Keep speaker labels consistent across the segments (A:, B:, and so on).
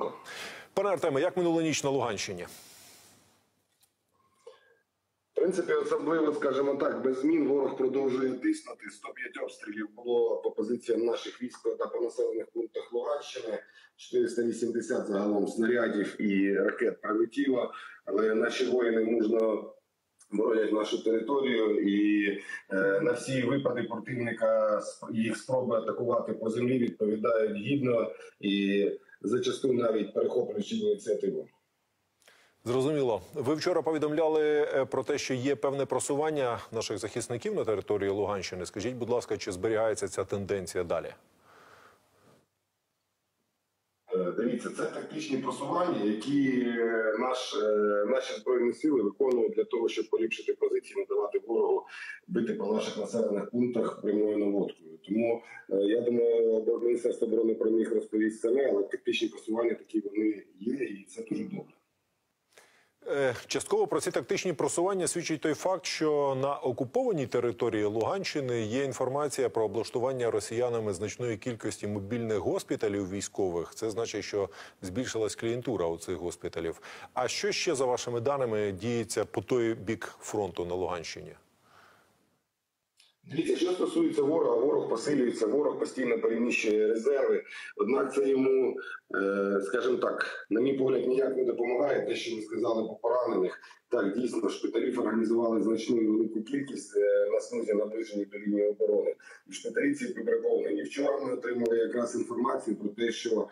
A: ранку.
B: Пане Артеме, як минула ніч на Луганщині?
A: В принципі, особливо, скажімо так, без змін ворог продовжує тиснути. 105 обстрілів було по позиціям наших військ та по населених пунктах Луганщини. 480 загалом снарядів і ракет прилетіло, але наші воїни мужно боронять нашу територію і е, на всі випади противника їх спроби атакувати по землі відповідають гідно і зачасту навіть перехоплюючи ініціативу.
B: Зрозуміло. Ви вчора повідомляли е, про те, що є певне просування наших захисників на території Луганщини. Скажіть, будь ласка, чи зберігається ця тенденція далі?
A: Е, Дивіться, це тактичні просування, які е, наш, е, наші збройні сили виконують для того, щоб поліпшити позиції, не давати ворогу бити по наших населених пунктах прямою наводкою. Тому е, я думаю, Міністерство оборони про них розповість саме, але тактичні просування такі вони є, і це дуже добре.
B: Е, Частково про ці тактичні просування свідчить той факт, що на окупованій території Луганщини є інформація про облаштування росіянами значної кількості мобільних госпіталів військових. Це значить, що збільшилась клієнтура у цих госпіталів. А що ще за вашими даними діється по той бік фронту на Луганщині?
A: Дивіться, що стосується ворога, ворог посилюється, ворог постійно переміщує резерви. Однак це йому, е, скажімо так, на мій погляд, ніяк не допомагає. Те, що ви сказали по поранених, так дійсно шпиталів організували значну велику кількість е, на смузі наближені до лінії оборони. І шпиталі ці переповнені. Вчора ми отримали якраз інформацію про те, що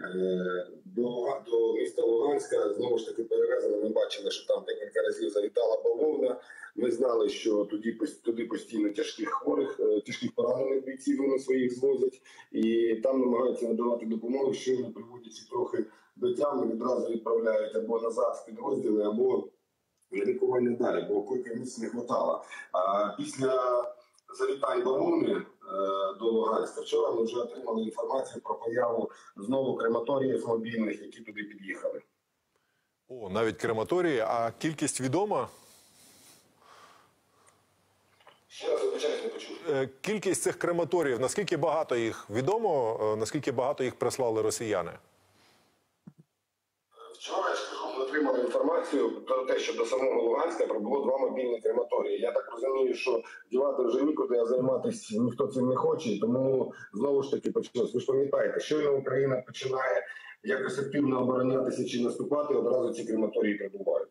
A: е, до, до міста Луганська знову ж таки перевезено. Ми бачили, що там декілька разів завітала бавовна. Ми знали, що тоді туди постійно тяжких хворих, е, тяжких поранених бійців вони своїх звозять, і там намагаються надавати допомогу, що не приводячи трохи до тями, відразу відправляють або назад в підрозділи, або на лікування далі, бо койка місць не хватало. А після завітань бавовни е, до Луганська вчора ми вже отримали інформацію про появу знову крематоріїв мобільних, які туди під'їхали.
B: О, навіть крематорії. А кількість відома?
A: Ще раз вибачаюсь, не почув.
B: Е, Кількість цих крематоріїв, наскільки багато їх відомо, е, наскільки багато їх прислали росіяни?
A: Вчора я ж кажу, ми отримали інформацію про те, що до самого Луганська прибуло два мобільні крематорії. Я так розумію, що дівати вже нікуди, а займатися ніхто цим не хоче. Тому знову ж таки почалось. Ви ж пам'ятаєте, щойно Україна починає якось активно оборонятися чи наступати, одразу ці крематорії прибувають.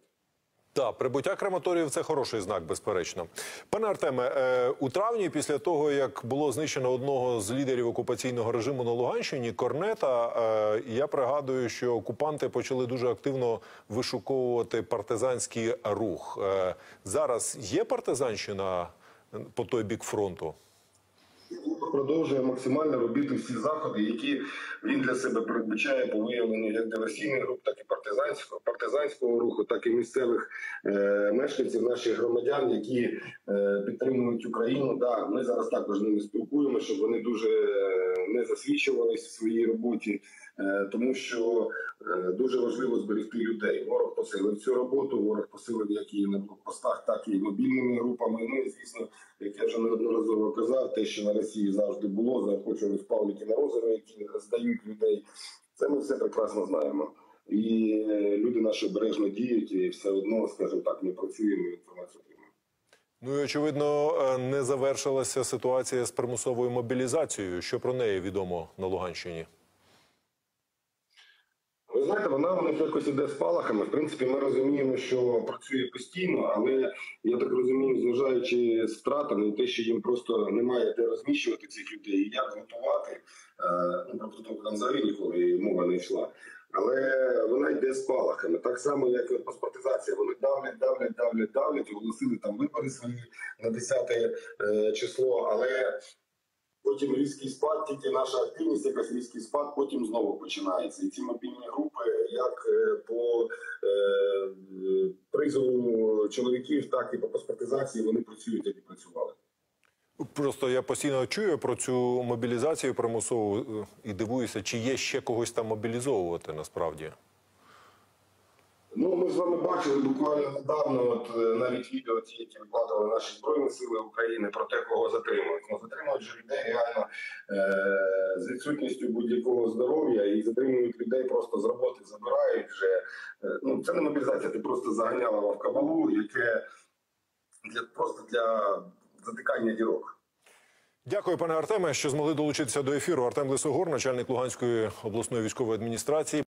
B: Так, прибуття крематоріїв це хороший знак, безперечно. Пане Артеме, е, у травні, після того як було знищено одного з лідерів окупаційного режиму на Луганщині, Корнета, е, я пригадую, що окупанти почали дуже активно вишуковувати партизанський рух. Е, Зараз є партизанщина по той бік фронту?
A: Продовжує максимально робити всі заходи, які він для себе передбачає по виявленню як диверсійних груп, так і партизанського партизанського руху, так і місцевих е, мешканців, наших громадян, які е, підтримують Україну. Да, ми зараз також з ними спілкуємося, щоб вони дуже е, не засвідчувались в своїй роботі, е, тому що е, дуже важливо зберегти людей. Ворог посилив цю роботу. Ворог посилив як і на блокпостах, так і мобільними групами. Ну і звісно, вже неодноразово казав, те, що на Росії завжди було, заохочувались на Морозови, які здають людей. Це ми все прекрасно знаємо. І е, люди наші обережно діють, і все одно, скажімо так, ми працюємо і інформацію отримуємо.
B: Ну і очевидно, е, не завершилася ситуація з примусовою мобілізацією. Що про неї відомо на Луганщині?
A: Ви знаєте, вона у них якось іде спалахами. В принципі, ми розуміємо, що працює постійно, але я так розумію, зважаючи з втратами, і те, що їм просто немає де розміщувати цих людей і як готувати. е, Ну про підготовку там взагалі ніколи мова не йшла. Але вона йде спалахами. Так само, як і паспортизація. Вони давлять, давлять, давлять, давлять, оголосили там вибори свої на 10 е, число, але Потім різкий спад, тільки наша активність, якась різкий спад, потім знову починається. І ці мобільні групи, як е, по е, призову чоловіків, так і по паспортизації, вони працюють, як і працювали.
B: Просто я постійно чую про цю мобілізацію примусову е, і дивуюся, чи є ще когось там мобілізовувати насправді.
A: Ну, ми з вами бачили буквально недавно, от навіть відео ті, які викладали наші збройні сили України про те, кого затримують. Ну затримують же людей реально е- з відсутністю будь-якого здоров'я і затримують людей просто з роботи, забирають вже. Е, ну це не мобілізація, ти просто заганяла в кабалу, яке для просто для затикання дірок.
B: Дякую, пане Артеме, що змогли долучитися до ефіру. Артем Лисогор, начальник Луганської обласної військової адміністрації.